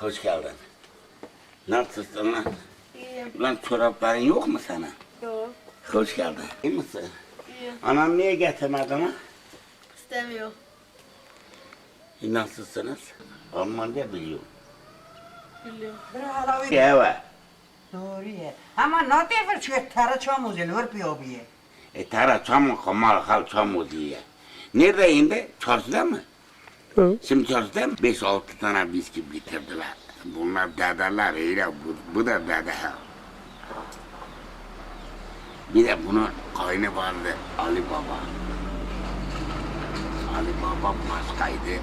Hoş geldin. Nasılsın lan? İyiyim. Lan çorapların yok mu sana? Yok. Hoş geldin. İyi misin? İyiyim. Anam niye getirmedin ha? İstemiyor. E, Nasılsınız? Almanca biliyorum. Biliyorum. Evet. Doğru ya. Ama ne defa çıkıyor tara çamuz el örpüyor bir. E tara çamur kamal hal çamur diye. Nerede indi? Çarşıda mı? Hı. Şimdi? Beş altı tane bisküvi bitirdiler. Bunlar dedeler öyle, bu, bu da dede. Bir de bunun kaynı vardı Ali Baba. Ali Baba başkaydı.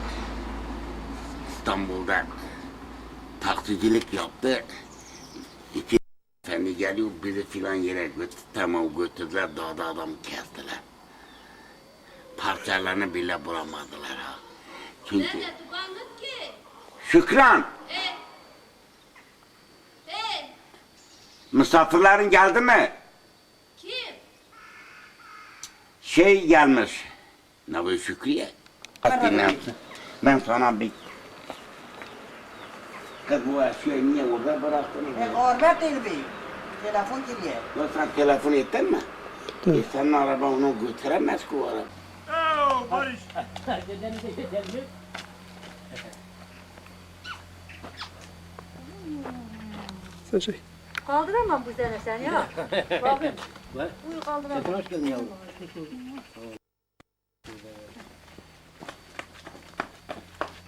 İstanbul'da taksicilik yaptı. İki efendi geliyor bizi filan yere götür, tamam götürdüler dağda adam kestiler. Parçalarını bile bulamadılar ha. Çünkü Nerede tukanlık ki? Şükran E? E? misafirlerin geldi mi? Kim? Şey gelmiş. Ne bu Şükriye? Dinle. Ben sana bir... Kız bu eşyayı niye orada bıraktın? E orbet el bir. Telefon giriyor. Ya sen telefon ettin mi? E senin araba onu götüremez ki o araba. Sen şey. Kaldıramam bu sene sen ya. Bakın. Uyu kaldıramam. Hoş geldin yavrum.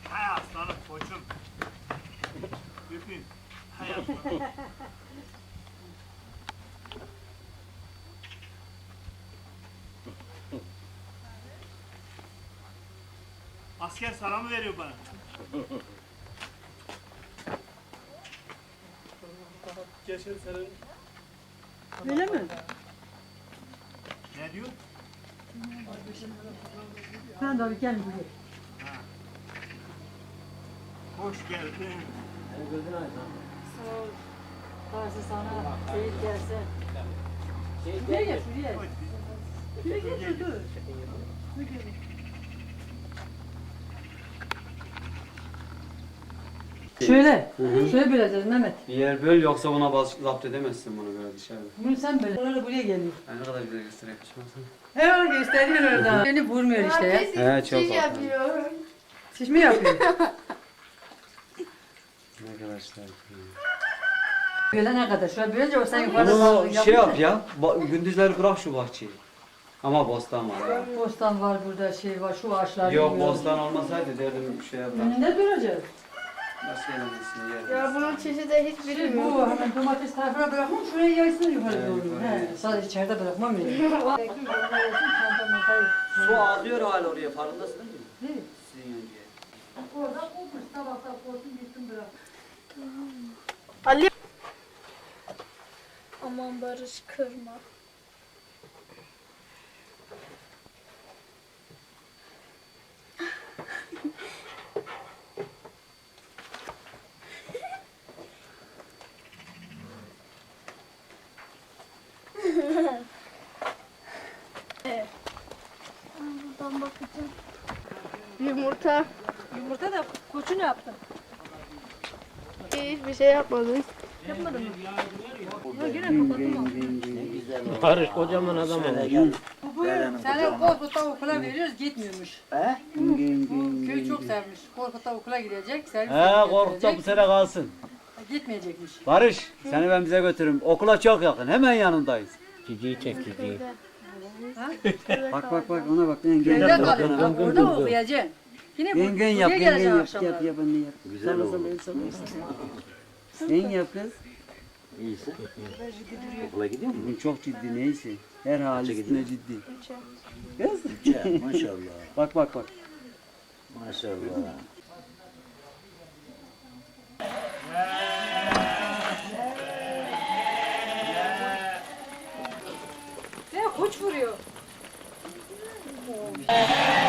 Hay aslanım koçum. Öpeyim. Hay aslanım. Asker selamı veriyor bana. Geçen senin Öyle mi? ne diyor? Ben de abi gel buraya. Hoş geldin. Sağ ol. Karşı sana seyir gelse. Şuraya gel şuraya. Şuraya gel dur dur. Şöyle, şöyle böleceğiz Mehmet. Bir yer böl yoksa buna baz, zapt edemezsin bunu böyle dışarıda. Bunu sen böle. Bunlar da buraya geliyor. Yani ne kadar güzel göstereyim şunu. Hemen gösteriyor orada. Beni vurmuyor işte ya. He çok Şey tatlı. yapıyor. Siz mi yapıyor? Ne kadar şey. Böyle ne kadar? Şöyle böylece o sen yukarıda Bunu şey yap ya. ba- gündüzleri bırak şu bahçeyi. Ama bostan var ya. Bostan var burada şey var şu ağaçlar. Yok bilmiyorum. bostan olmasaydı derdim bir şey yapar. Önünde duracağız. Nasıl yenemezsin yer. Ya bunun çeşidi hiç Şey, bilmiyorum. bu hemen domates tarafına bırakmam şuraya yaysın yukarı doğru. He, sadece içeride bırakmam öyle. Su ağlıyor hala oraya farkındasın değil mi? Değil. Sizin yöngeye. Orada kopmuş tabakta kopsun gitsin bırak. Ali. Aman Barış kırma. Yumurta. Yumurta da koçu ne yaptın? Hiçbir şey yapmadım. Yapmadın mı? Ya kapattım. Barış kocaman adam olmuş. Sana Korkut'ta okula veriyoruz gitmiyormuş. He? Köy çok sevmiş. Korkut'ta okula gidecek. Servis He korkutsa bu sene kalsın. Gitmeyecekmiş. Barış seni ben bize götürürüm. Okula çok yakın. Hemen yanındayız. Bak bak bak ona bak. Köyde yap. kalın. Bak orada okuyacaksın. Yine bu, Yengen buraya yap. Yengen geleceksin yap. akşamları. Yap yap anne yap. Güzel oldu. Sen yap kız. İyisi. Okula gidiyor musun? Bu çok ciddi neyse. Her hal üstüne ciddi. Kız. Maşallah. Bak bak bak. Maşallah. Ya koç vuruyor.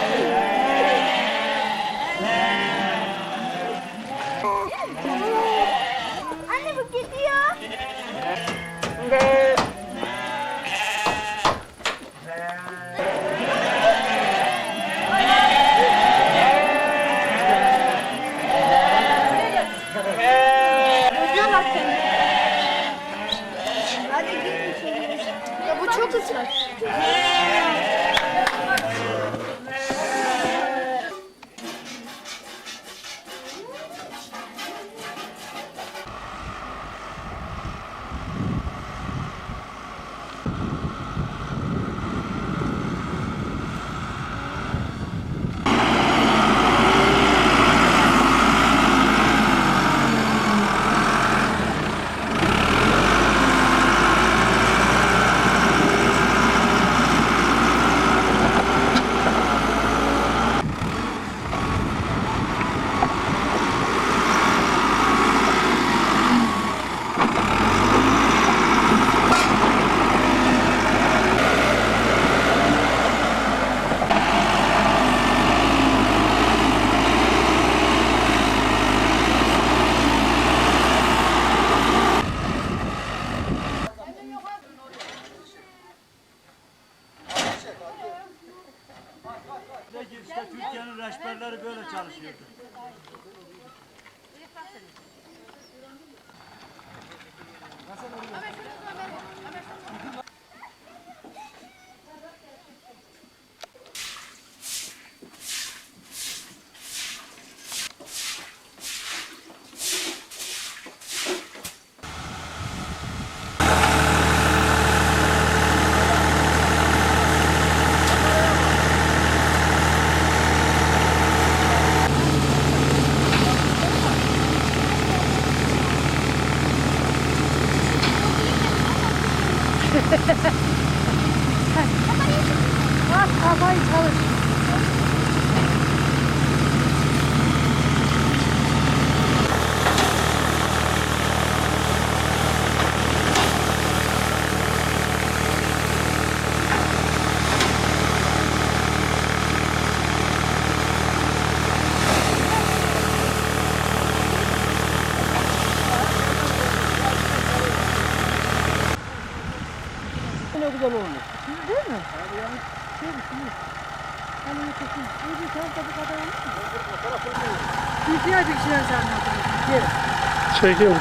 Çekiyorum.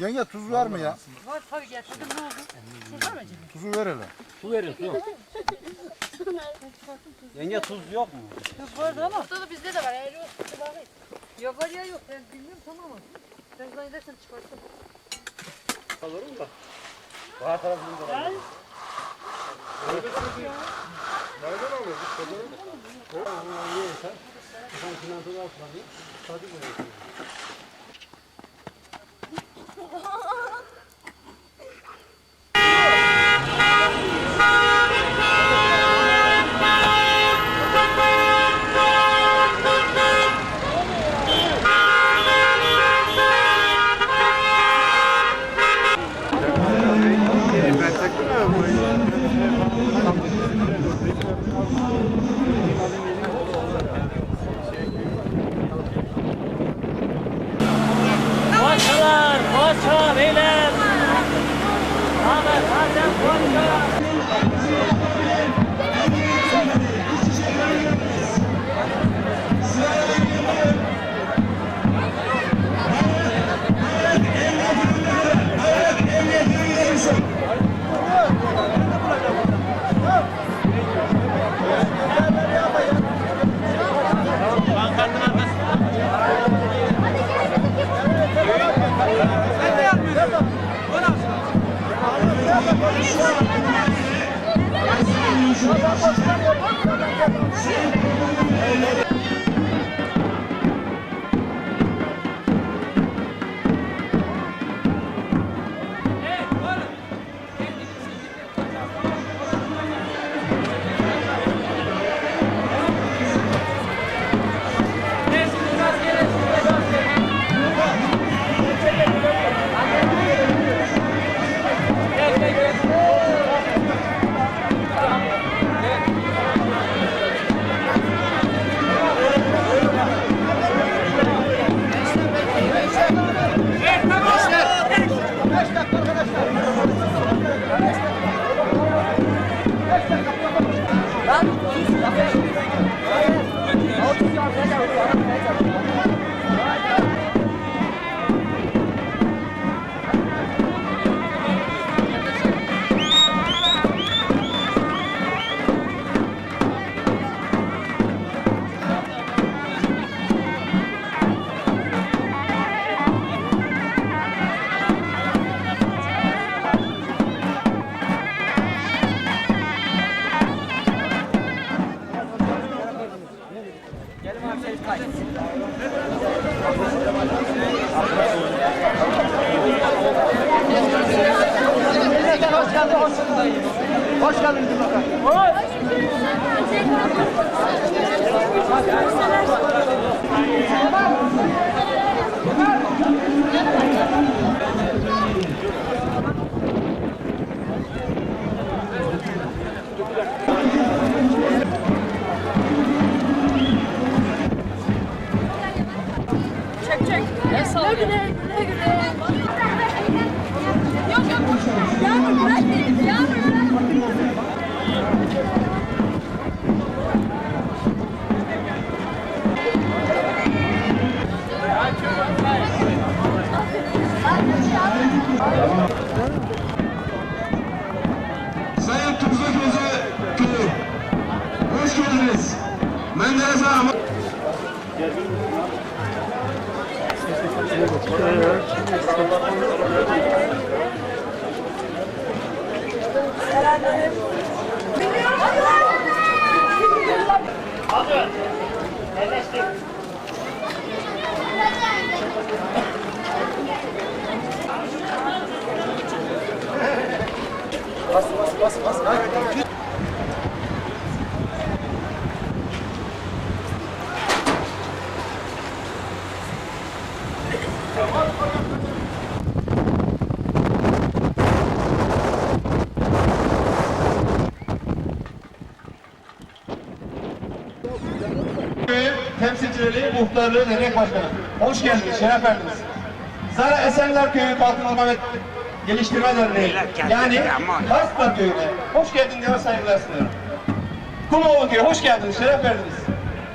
Yenge tuz var mı ya? Var tabii getirdim ne oldu? Şurada mı acaba? Tuzu ver hele. Su verin su. Yenge tuz yok mu? Yok vardı ama. Burada da bizde de var. Eğer yok. bakayım. Yok var ya yok ben bilmiyorum tamam mı? Sen zannedersen çıkarttım. Alırım da. Bahar tarafında da var. Paşalar, Hoş geldin. Hoş geldin. Hoş geldin. Çek çek. Ne sallıyor? Menderes Ağam. Köyü muhtarlığı, dernek başkanı. Hoş geldiniz, şeref verdiniz. Zara Esenler Köyü Kalkınma ve Geliştirme Derneği. Yani Karslar Köyü'ne hoş geldin diye saygılar sunuyorum. Kumoğlu Köyü hoş geldiniz, şeref verdiniz.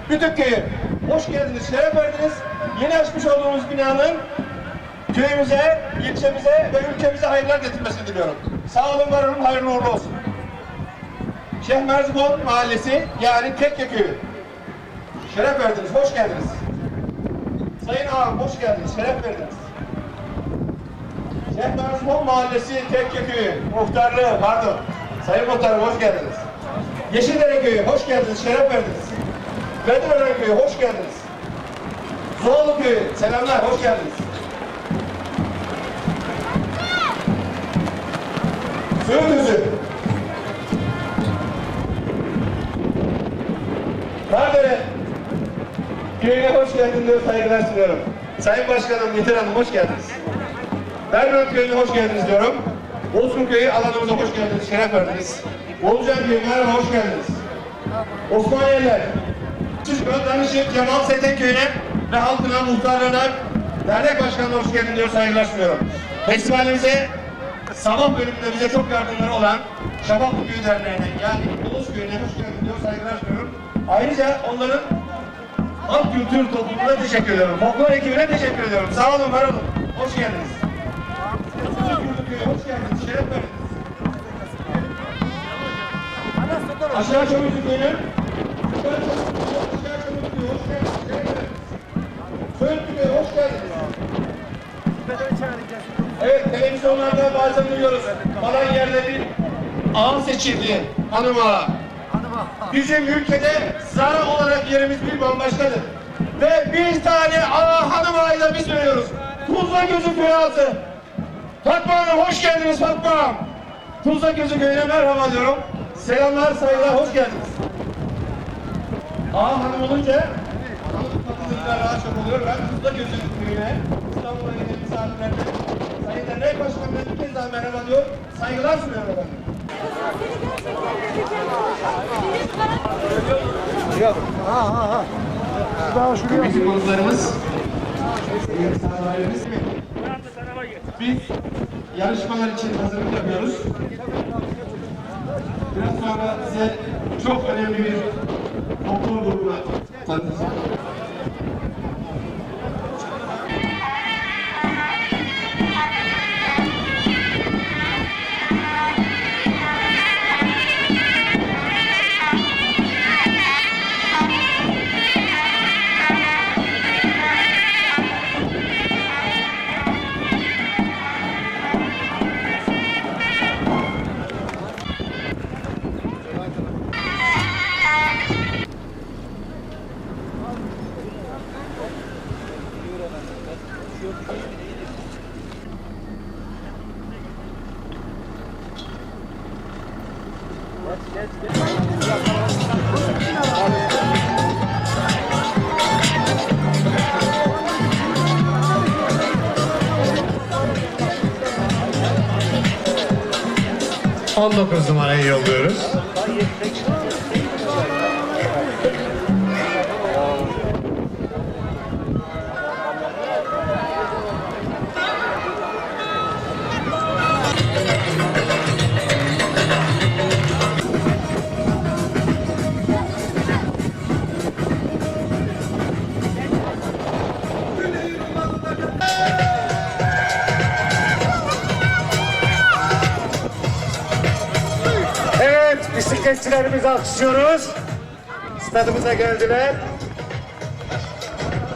Bütük Köyü hoş geldiniz, şeref verdiniz. Yeni açmış olduğumuz binanın köyümüze, ilçemize ve ülkemize hayırlar getirmesini diliyorum. Sağ olun, var olun, hayırlı uğurlu olsun. Şeyh Merzbon Mahallesi yani Tekke Köyü. Şeref verdiniz, hoş geldiniz. Sayın ağam hoş geldiniz, şeref verdiniz. Şeyh Merzbon Mahallesi Tekke Köyü, muhtarlığı, pardon. Sayın muhtarım hoş geldiniz. Yeşildere Köyü, hoş geldiniz, şeref verdiniz. Bedirören Köyü, hoş geldiniz. Zuhalı Köyü, selamlar, hoş geldiniz. Sığırdüzü. Kardere köyüne hoş geldin diyor saygılar sunuyorum. Sayın Başkanım, Yeter Hanım hoş geldiniz. Berber köyüne hoş geldiniz diyorum. Bozkurt köyü alanımıza hoş geldiniz, şeref verdiniz. Olcan köyü merhaba hoş geldiniz. Osmaniyeler, Çıkma Danışık Cemal Seten köyüne ve halkına, muhtarlarına, dernek başkanına hoş geldin diyor saygılar sunuyorum. Festivalimize sabah bölümünde bize çok yardımları olan Şabaplı Köyü Derneği'ne yani Ulus Köyü'ne hoş geldin diyor saygılar sunuyorum. Ayrıca onların halk kültür topluluğuna teşekkür ediyorum. Folklor ekibine teşekkür ediyorum. Sağ olun, var olun. Hoş geldiniz. Köyü hoş geldiniz. Şeref verdiniz. Aşağı Çamurcu Köyü'nün Aşağı Çamurcu Köyü hoş geldiniz. Köyü. Evet, televizyonlarda bazen duyuyoruz. Falan yerde bir ağa seçildi, hanım ağa. Bizim ülkede zara olarak yerimiz bir bambaşkadır. Ve bir tane ağa hanım ağayı da biz veriyoruz. Tuzla Gözü Köyü altı. Fatma Hanım hoş geldiniz Fatma Hanım. Tuzla Gözü Köyü'ne merhaba diyorum. Selamlar, saygılar, hoş geldiniz. Ağa hanım olunca kapısında rahat çok oluyor. Ben Tuzla Gözü Köyü'ne İstanbul'a gelen misafirlerine Sayın Dernek Başkanı'na bir kez daha merhaba diyor. Saygılar sunuyorum efendim. Bizim konuklarımız, biz yarışmalar için hazırlık yapıyoruz. Biraz sonra size çok önemli bir toplum grubuna tanıtacağım. On dokuz numarayı yolluyoruz. Basketçilerimizi alkışlıyoruz. Stadımıza geldiler.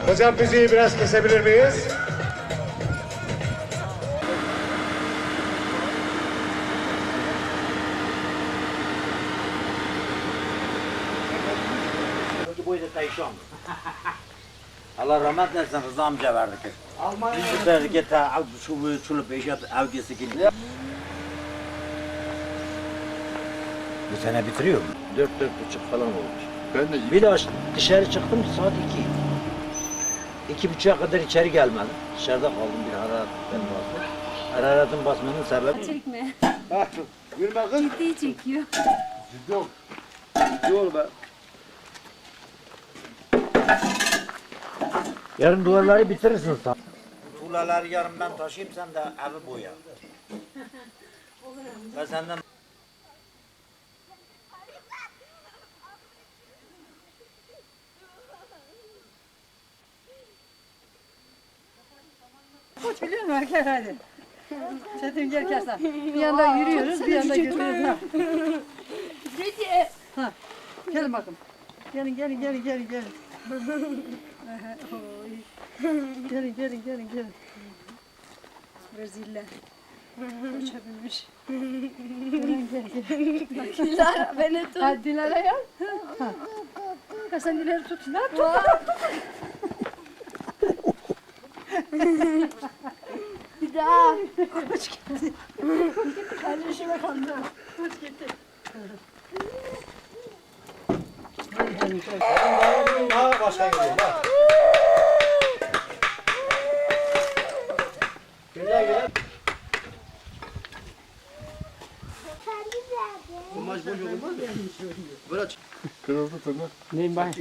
Hocam müziği biraz kesebilir miyiz? Allah rahmet etsin Rıza amca verdi ki. Biz verdik ki ta şu bu çulup eşat avgesi gibi. Bu sene bitiriyor mu? Dört dört buçuk falan olmuş. Ben de Bir de dışarı çıktım saat iki. İki buçuğa kadar içeri gelmedim. Dışarıda kaldım bir hararetten bastı. Hararetin basmanın sebebi... Çekme. Gülme kız. Ciddi çekiyor. Ciddi ol. Ciddi ol be. Yarın duvarları bitirirsin sen. Tuğlaları yarın ben taşıyayım sen de evi boya. Ben senden Koç biliyor musun? Gel hadi. Çetin gel Kersan. Bir yanda yürüyoruz, bir yanda götürüyoruz. Ha. Peki. Gelin bakın. Gelin, gelin, gelin, gelin, gelin. Gelin, gelin, gelin, gelin. Reziller. Koça binmiş. gelin, gelin, gelin. Dilara beni tut. Ha, Dilara ya. Ha. Ha, sen Dilara'yı tut. Ne tut? Bir daha. Kardeşime kandı. Koç gitti. daha başka gidiyor. Bak. Güle güle. Kırıldı tırnak. Neyim ben?